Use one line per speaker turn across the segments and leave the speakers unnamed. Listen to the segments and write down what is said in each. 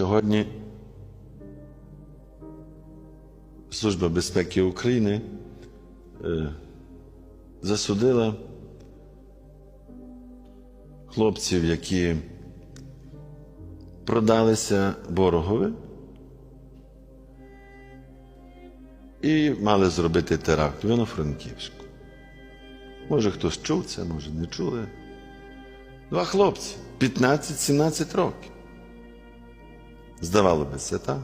Сьогодні Служба безпеки України е, засудила хлопців, які продалися ворогові і мали зробити теракт в Івано-Франківську. Може, хтось чув це, може не чули. Два хлопці 15-17 років. Здавало би це так.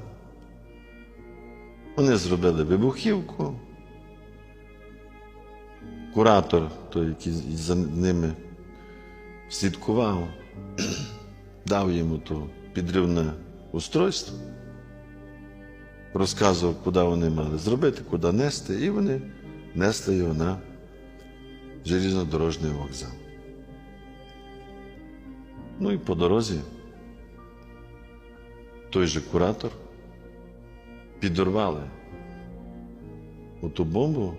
Вони зробили вибухівку. Куратор, той, який за ними слідкував, дав йому то підривне устройство, розказував, куди вони мали зробити, куди нести, і вони несли його на железнодорожний вокзал. Ну і по дорозі той же куратор підорвали оту бомбу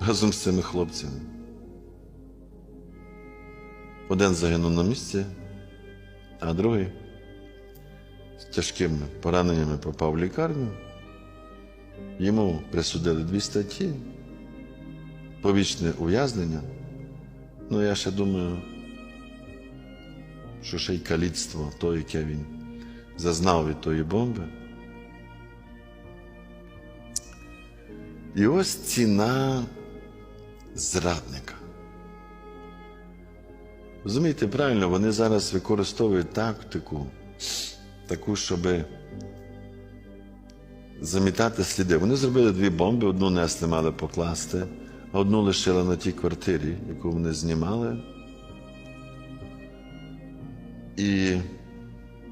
разом з цими хлопцями. Один загинув на місці, а другий з тяжкими пораненнями попав в лікарню. Йому присудили дві статті, повічне ув'язнення. Ну, я ще думаю, що ще й каліцтво, то, яке він зазнав від тої бомби. І ось ціна зрадника. Розумієте, правильно, вони зараз використовують тактику, таку, щоб замітати сліди. Вони зробили дві бомби, одну несли мали покласти, а одну лишили на тій квартирі, яку вони знімали. І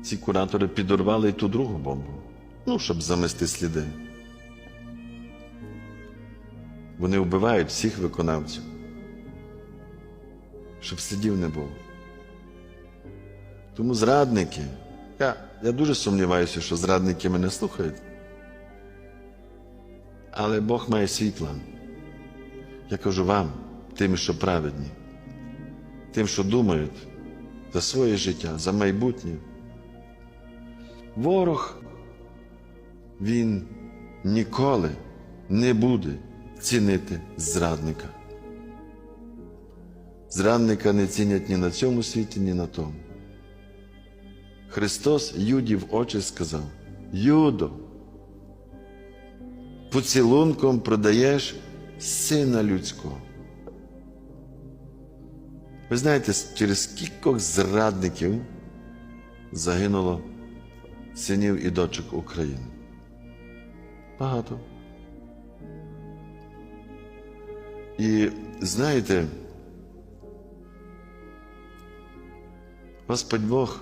ці куратори підорвали і ту другу бомбу, ну, щоб замести сліди. Вони вбивають всіх виконавців, щоб слідів не було. Тому зрадники, я, я дуже сумніваюся, що зрадники мене слухають. Але Бог має свій план. Я кажу вам, тим, що праведні, тим, що думають за своє життя, за майбутнє. Ворог, він ніколи не буде цінити зрадника. Зрадника не цінять ні на цьому світі, ні на тому. Христос Юді в очі сказав: Юдо, поцілунком продаєш сина людського. Ви знаєте, через кількох зрадників загинуло синів і дочок України. Багато. І знаєте, Господь Бог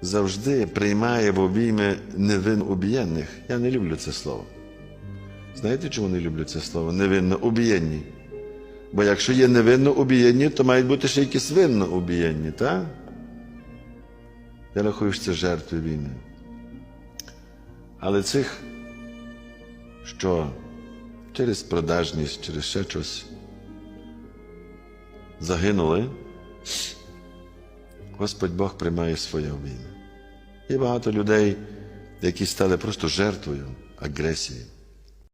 завжди приймає в обійми невинно убієнних. Я не люблю це слово. Знаєте, чому не люблю це слово? Невинно убієнні. Бо якщо є невинно убієнні, то мають бути ще якісь винно убієнні, так? Я рахую, що це жертви війни. Але цих, що через продажність, через ще щось загинули, Господь Бог приймає своє обійми. Є багато людей, які стали просто жертвою агресії.